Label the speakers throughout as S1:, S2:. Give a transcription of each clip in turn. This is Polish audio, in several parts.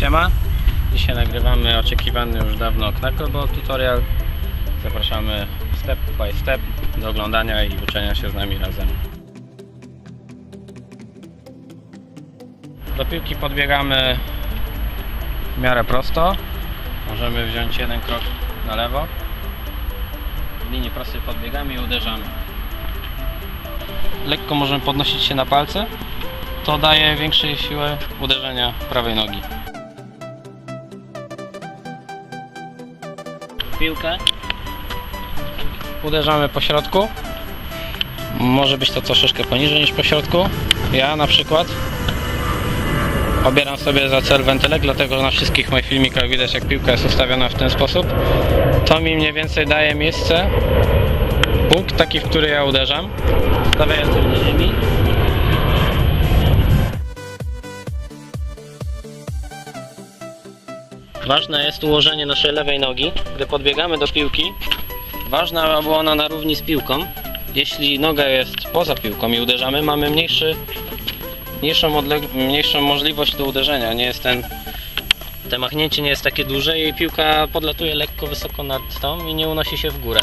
S1: Siema, dzisiaj nagrywamy oczekiwany już dawno Knackleball tutorial. Zapraszamy step by step do oglądania i uczenia się z nami razem. Do piłki podbiegamy w miarę prosto. Możemy wziąć jeden krok na lewo. W linii prostej podbiegamy i uderzamy. Lekko możemy podnosić się na palce. To daje większej siłę uderzenia prawej nogi. Piłkę. Uderzamy po środku. Może być to troszeczkę poniżej niż po środku. Ja na przykład obieram sobie za cel wentylek, dlatego że na wszystkich moich filmikach widać jak piłka jest ustawiona w ten sposób. To mi mniej więcej daje miejsce, punkt taki, w który ja uderzam, stawiając ją na ziemi. Ważne jest ułożenie naszej lewej nogi. Gdy podbiegamy do piłki, ważne aby ona na równi z piłką. Jeśli noga jest poza piłką i uderzamy, mamy mniejszy, mniejszą, mniejszą możliwość do uderzenia. Nie jest ten, te machnięcie nie jest takie duże i piłka podlatuje lekko wysoko nad tą i nie unosi się w górę.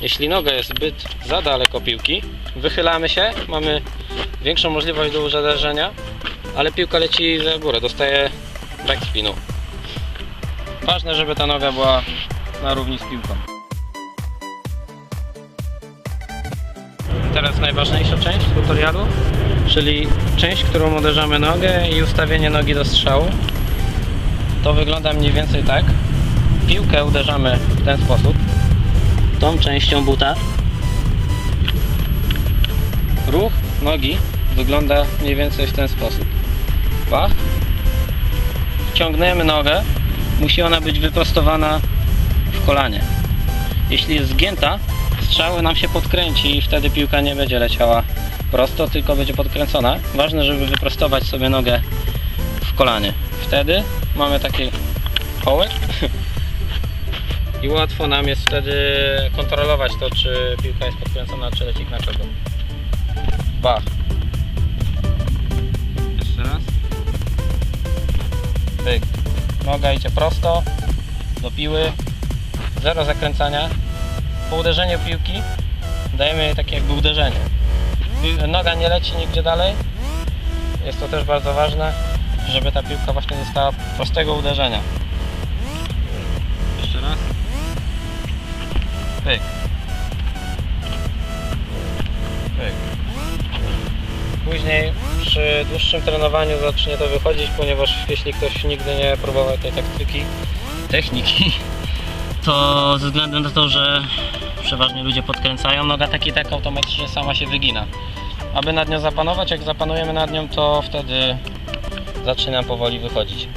S1: Jeśli noga jest zbyt za daleko piłki, wychylamy się, mamy większą możliwość do uderzenia, ale piłka leci za górę, dostaje backspinu. Ważne, żeby ta noga była na równi z piłką. Teraz najważniejsza część tutorialu, czyli część, którą uderzamy nogę i ustawienie nogi do strzału. To wygląda mniej więcej tak. Piłkę uderzamy w ten sposób, tą częścią buta. Ruch nogi wygląda mniej więcej w ten sposób. Pach. Ciągniemy nogę, musi ona być wyprostowana w kolanie. Jeśli jest zgięta, strzały nam się podkręci i wtedy piłka nie będzie leciała prosto, tylko będzie podkręcona. Ważne, żeby wyprostować sobie nogę w kolanie. Wtedy mamy taki kołek i łatwo nam jest wtedy kontrolować to, czy piłka jest podkręcona, czy leci na czego. Bach. Jeszcze raz. Pyk. Noga idzie prosto do piły. Zero zakręcania. Po uderzeniu piłki dajemy jej takie jakby uderzenie. Noga nie leci nigdzie dalej. Jest to też bardzo ważne, żeby ta piłka właśnie dostała prostego uderzenia. Jeszcze raz. Pyk. Później przy dłuższym trenowaniu zacznie to wychodzić, ponieważ jeśli ktoś nigdy nie próbował tej taktyki, techniki, to ze względu na to, że przeważnie ludzie podkręcają, noga tak i tak automatycznie sama się wygina. Aby nad nią zapanować, jak zapanujemy nad nią, to wtedy zaczyna powoli wychodzić.